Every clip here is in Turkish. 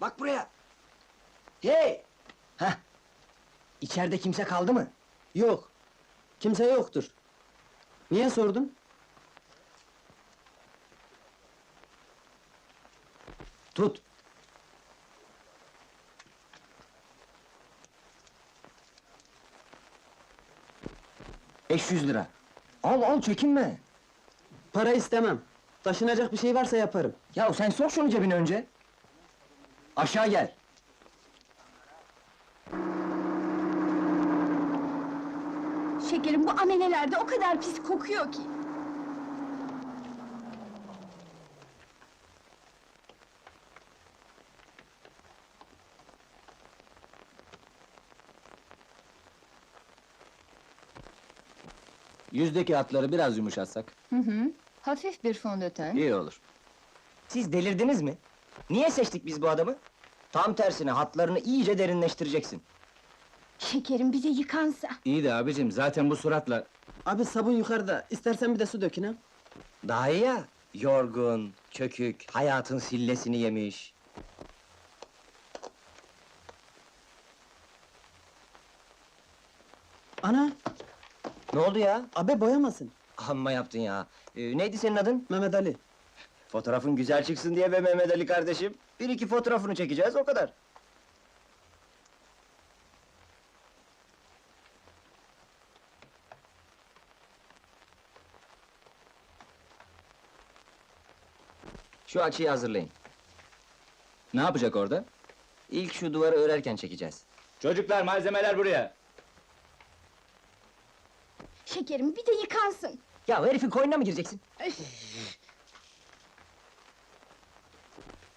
Bak buraya. Hey! Heh. İçeride kimse kaldı mı? Yok. Kimse yoktur. Niye sordun? Tut. Beş yüz lira. Al al çekinme. Para istemem. Taşınacak bir şey varsa yaparım. Ya sen sok şunu cebine önce. Aşağı gel. Şekerim bu amenelerde o kadar pis kokuyor ki. Yüzdeki hatları biraz yumuşatsak Hı hı. Hafif bir fondöten. iyi olur. Siz delirdiniz mi? Niye seçtik biz bu adamı? Tam tersine hatlarını iyice derinleştireceksin. Şekerim bize yıkansa. İyi de abicim zaten bu suratla... Abi sabun yukarıda. İstersen bir de su dökün ha. Daha iyi ya. Yorgun, çökük, hayatın sillesini yemiş. Ana, Ne oldu ya? abi boyamasın. Amma yaptın ya. Ee, neydi senin adın? Mehmet Ali. Fotoğrafın güzel çıksın diye be Mehmet Ali kardeşim. Bir iki fotoğrafını çekeceğiz, o kadar. Şu açıyı hazırlayın. Ne yapacak orada? İlk şu duvarı örerken çekeceğiz. Çocuklar malzemeler buraya. Şekerim bir de yıkansın. Ya herifin koynuna mı gireceksin?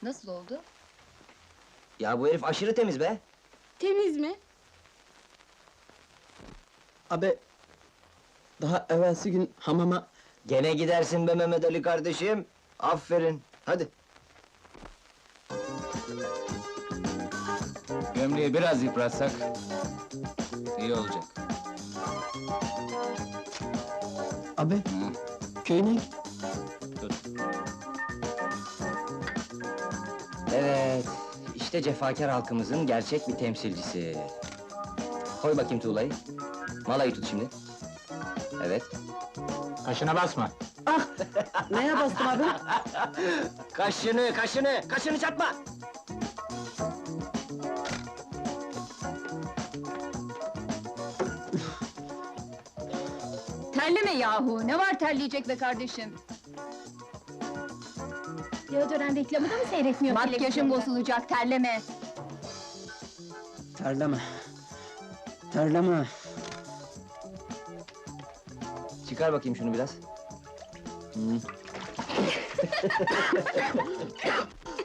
Nasıl oldu? Ya bu herif aşırı temiz be. Temiz mi? Abi, daha evvelsi gün hamama... Gene gidersin be Mehmet Ali kardeşim. Aferin. Hadi. Gömleği biraz yıpratsak... iyi olacak. Abi, köyüne git. İşte cefakar halkımızın gerçek bir temsilcisi. Koy bakayım tuğlayı. Malayı tut şimdi. Evet. Kaşına basma. Ah! Neye bastım abi? Kaşını, kaşını, kaşını çatma! Terleme yahu! Ne var terleyecek be kardeşim? Deodorant reklamı da mı seyretmiyor Makyajın televizyonda? bozulacak, terleme! Terleme. Terleme. Çıkar bakayım şunu biraz.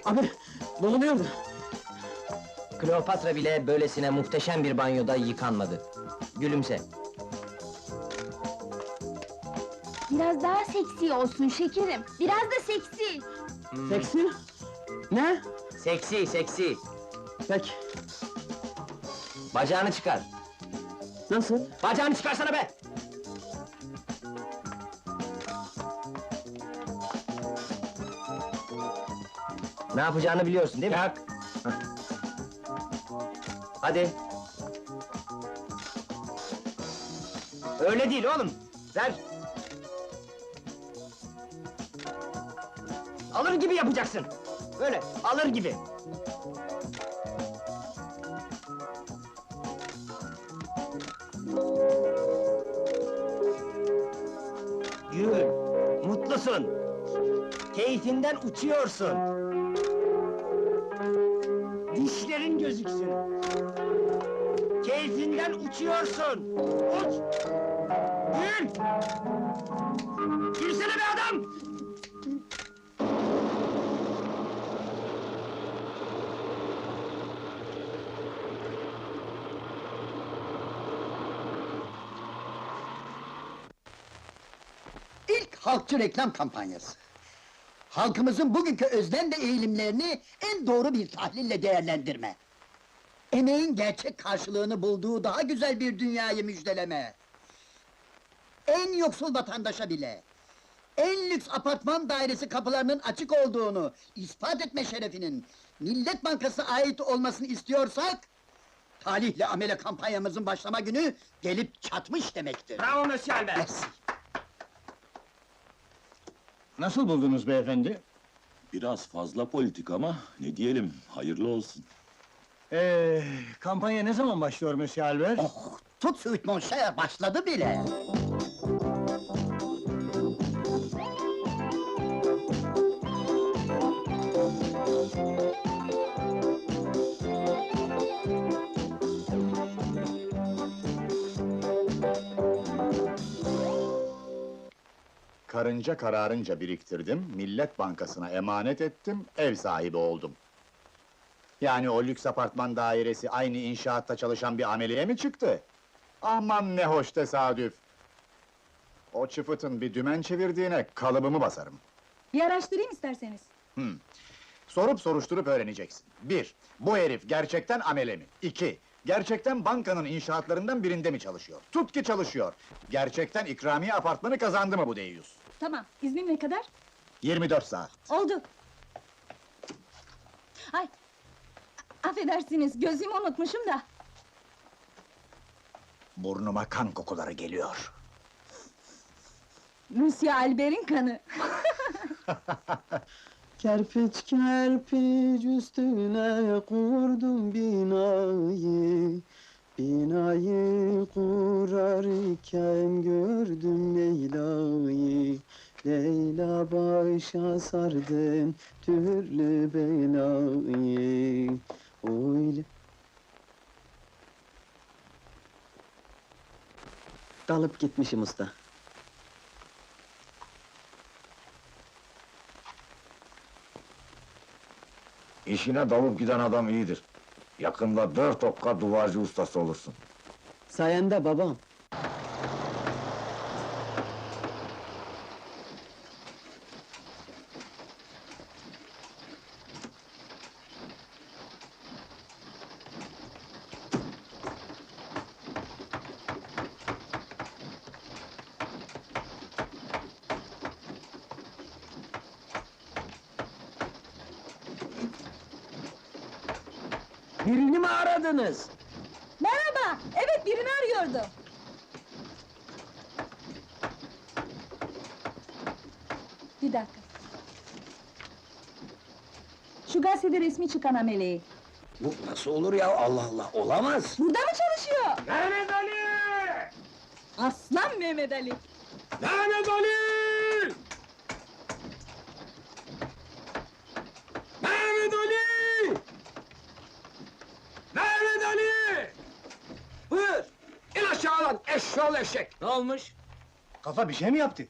Abi, boğuluyorum. Kleopatra bile böylesine muhteşem bir banyoda yıkanmadı. Gülümse. Biraz daha seksi olsun şekerim. Biraz da seksi. Seksi? Ne? Seksi, seksi. Peki, Bacağını çıkar. nasıl? Bacağını çıkarsana be! Ne yapacağını biliyorsun değil mi? Yak! Hadi. Öyle değil oğlum. Ver. Gibi yapacaksın. Böyle alır gibi. Gül, mutlusun. Keyfinden uçuyorsun. Dişlerin gözüksün. Keyfinden uçuyorsun. Uç! Gül! Halkçı reklam kampanyası. Halkımızın bugünkü özlem ve eğilimlerini en doğru bir tahlille değerlendirme. Emeğin gerçek karşılığını bulduğu daha güzel bir dünyayı müjdeleme. En yoksul vatandaşa bile en lüks apartman dairesi kapılarının açık olduğunu ispat etme şerefinin Millet Bankası ait olmasını istiyorsak talihli amele kampanyamızın başlama günü gelip çatmış demektir. Bravo Monsieur Albert! Merci. Nasıl buldunuz beyefendi? Biraz fazla politik ama ne diyelim, hayırlı olsun. Ee, kampanya ne zaman başlıyor Monsieur Albert? Oh, tut suite mon cher, başladı bile. Karınca kararınca biriktirdim, Millet Bankası'na emanet ettim, ev sahibi oldum. Yani o lüks apartman dairesi aynı inşaatta çalışan bir ameleye mi çıktı? Aman ne hoş tesadüf! O çıfıtın bir dümen çevirdiğine kalıbımı basarım. Bir araştırayım isterseniz. Sorup soruşturup öğreneceksin. Bir, bu herif gerçekten amele mi? İki, gerçekten bankanın inşaatlarından birinde mi çalışıyor? Tut ki çalışıyor! Gerçekten ikramiye apartmanı kazandı mı bu deyyus? Tamam, iznin ne kadar? 24 saat. Oldu. Ay, affedersiniz, gözümü unutmuşum da. Burnuma kan kokuları geliyor. Monsieur Albert'in kanı. Kerpiç kerpiç üstüne kurdum binayı Binayı kurarken gördüm Leyla'yı Leyla başa sardın türlü belayı Öyle Dalıp gitmişim usta. İşine dalıp giden adam iyidir. Yakında dört okka duvarcı ustası olursun. Sayende babam. Birini mi aradınız? Merhaba, evet birini arıyordum. Bir dakika. Şu gazetede resmi çıkan ameleyi. Bu nasıl olur ya Allah Allah olamaz. Burada mı çalışıyor? Mehmet Ali! Aslan Mehmet Ali. Mehmet Ali! Mehmet Ali! Mehmet Ali! Buyur! İn aşağı eşşoğlu eşek! Ne olmuş? Kafa bir şey mi yaptı?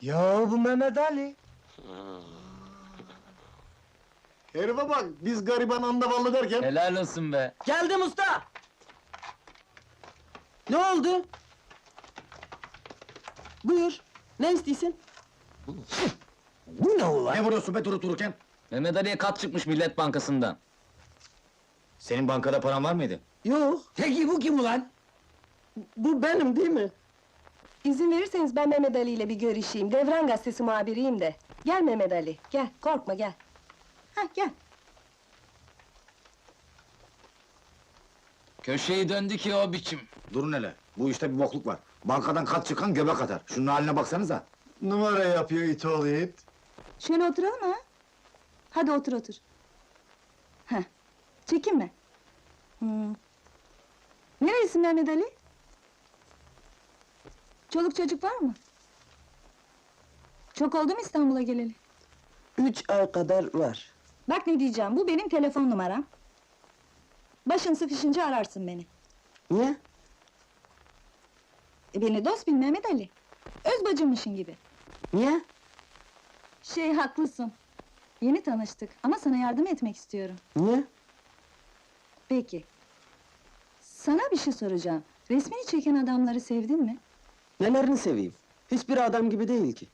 Ya bu Mehmet Ali. Herife bak, biz gariban andavallı derken... Helal olsun be. Geldim usta! Ne oldu? Buyur, ne istiyorsun? Bu ne ulan? Ne vuruyorsun be durup dururken? Mehmet Ali'ye kat çıkmış Millet Bankası'ndan. Senin bankada paran var mıydı? Yok, Peki bu kim ulan? bu benim değil mi? İzin verirseniz ben Mehmet Ali ile bir görüşeyim. Devran gazetesi muhabiriyim de. Gel Mehmet Ali, gel. Korkma gel. Hah, gel. Köşeyi döndü ki o biçim. Durun hele, bu işte bir bokluk var. Bankadan kat çıkan göbek atar. Şunun haline baksanıza. Numara yapıyor it oğlu it. Şöyle oturalım ha. Hadi otur otur. Heh, çekinme. Hmm. Nerelisin Mehmet Ali? Çoluk çocuk var mı? Çok oldu mu İstanbul'a geleli? Üç ay kadar var. Bak ne diyeceğim, bu benim telefon numaram. Başın sıkışınca ararsın beni. Niye? E, beni dost bil Mehmet Ali. Öz bacımmışın gibi. Niye? Şey haklısın. Yeni tanıştık ama sana yardım etmek istiyorum. Niye? Peki. Sana bir şey soracağım. Resmini çeken adamları sevdin mi? Nelerini seveyim? Hiçbir adam gibi değil ki.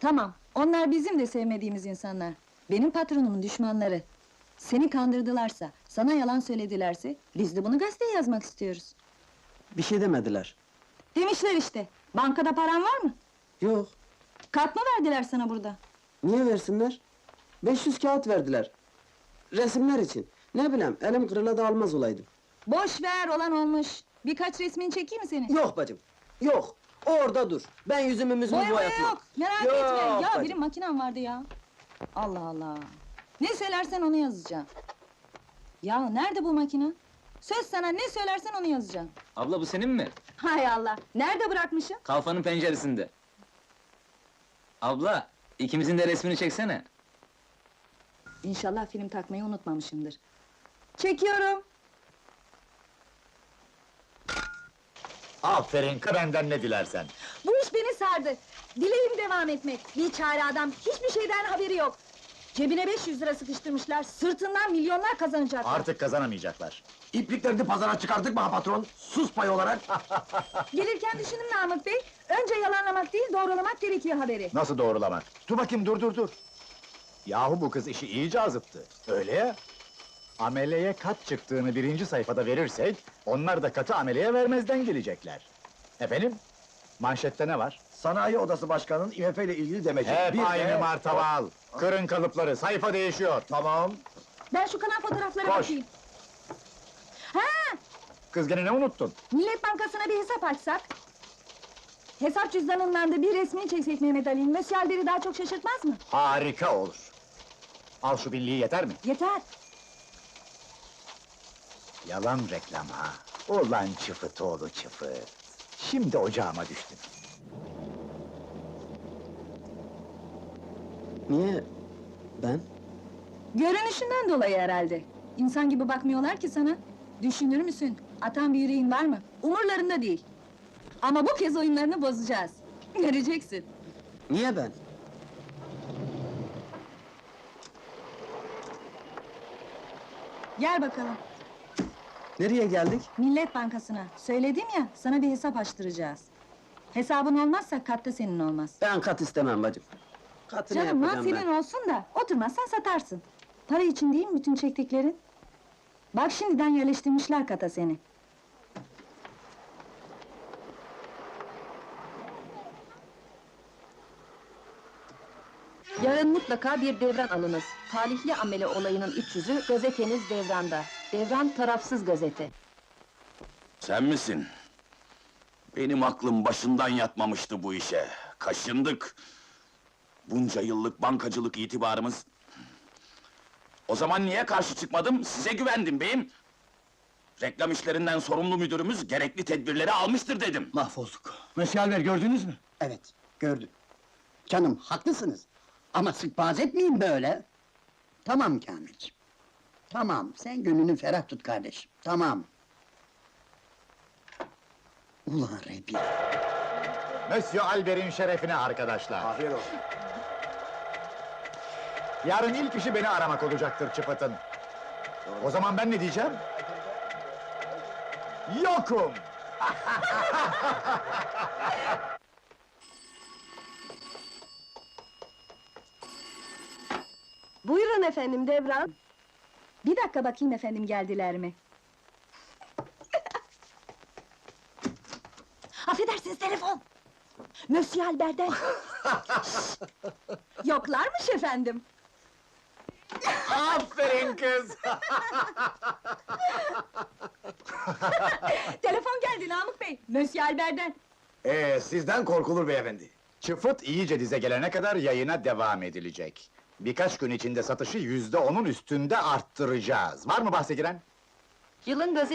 Tamam, onlar bizim de sevmediğimiz insanlar. Benim patronumun düşmanları. Seni kandırdılarsa, sana yalan söyledilerse... ...biz de bunu gazeteye yazmak istiyoruz. Bir şey demediler. Demişler işte. Bankada paran var mı? Yok. Kart mı verdiler sana burada? Niye versinler? 500 kağıt verdiler. Resimler için. Ne bileyim, elim kırıla da almaz olaydım. Boş ver olan olmuş. Birkaç resmini çekeyim mi senin? Yok bacım, yok. Orada dur. Ben yüzümü müzümü Boya boya boyatmam. yok. Merak Yok etme. Ya bacım. benim makinem vardı ya. Allah Allah. Ne söylersen onu yazacağım. Ya nerede bu makine? Söz sana ne söylersen onu yazacağım. Abla bu senin mi? Hay Allah. Nerede bırakmışım? Kalfanın penceresinde. Abla, ikimizin de resmini çeksene. İnşallah film takmayı unutmamışımdır. Çekiyorum. Aferin, benden ne dilersen. Bu iş beni sardı. Dileğim devam etmek. Bir çare adam, hiçbir şeyden haberi yok. Cebine 500 lira sıkıştırmışlar, sırtından milyonlar kazanacaklar. Artık kazanamayacaklar. İpliklerini pazara çıkarttık mı ha patron? Sus pay olarak. Gelirken düşündüm Namık Bey, önce yalanlamak değil, doğrulamak gerekiyor haberi. Nasıl doğrulamak? Dur bakayım, dur dur dur. Yahu bu kız işi iyice azıttı. Öyle ya. Ameleye kat çıktığını birinci sayfada verirsek, onlar da katı ameleye vermezden gelecekler. Efendim? Manşette ne var? Sanayi Odası Başkanı'nın IMF ile ilgili demeci. Hep Bir de- aynı martaval. Kırın kalıpları, sayfa değişiyor. Tamam. Ben şu kalan fotoğraflara Koş. bakayım. Ha, Kız gene ne unuttun? Millet Bankası'na bir hesap açsak... Hesap cüzdanından da bir resmini çeksek Mehmet Ali'nin, Monsieur Albert'i daha çok şaşırtmaz mı? Harika olur. Al şu binliği yeter mi? Yeter. Yalan reklam ha. Ulan çıfıt oğlu çıfıt. Şimdi ocağıma düştün. Niye? Ben? Görünüşünden dolayı herhalde. İnsan gibi bakmıyorlar ki sana. Düşünür müsün? Atan bir yüreğin var mı? Umurlarında değil. Ama bu kez oyunlarını bozacağız. Göreceksin. Niye ben? Gel bakalım. Nereye geldik? Millet Bankası'na. Söyledim ya, sana bir hesap açtıracağız. Hesabın olmazsa katta senin olmaz. Ben kat istemem bacım. Katı ne Canım mal yapacağım senin ben? olsun da, oturmazsan satarsın. Para için değil mi bütün çektiklerin? Bak şimdiden yerleştirmişler kata seni. Yarın mutlaka bir devran alınız. Talihli amele olayının iç yüzü gazeteniz devranda. Devran tarafsız gazete. Sen misin? Benim aklım başından yatmamıştı bu işe. Kaşındık. Bunca yıllık bankacılık itibarımız... O zaman niye karşı çıkmadım? Size güvendim beyim. Reklam işlerinden sorumlu müdürümüz gerekli tedbirleri almıştır dedim. Mahvolduk. Monsieur Albert gördünüz mü? Evet, gördüm. Canım, haklısınız. Ama sık boğaz etmeyin böyle. Tamam Kamilciğim. Tamam, sen gönlünü ferah tut kardeşim. Tamam. Ulan Rebi. Monsieur Albert'in şerefine arkadaşlar. Afiyet olsun. Yarın ilk işi beni aramak olacaktır çıpıtın. O zaman ben ne diyeceğim? Yokum! Buyurun efendim devran. Bir dakika bakayım efendim geldiler mi? Affedersiniz telefon! Monsieur Albert'den! Yoklarmış efendim! Aferin kız! Telefon geldi Namık Bey, Monsieur Albert'den! Ee, sizden korkulur beyefendi. Çıfıt iyice dize gelene kadar yayına devam edilecek. Birkaç gün içinde satışı yüzde onun üstünde arttıracağız. Var mı bahse giren? Yılın gazete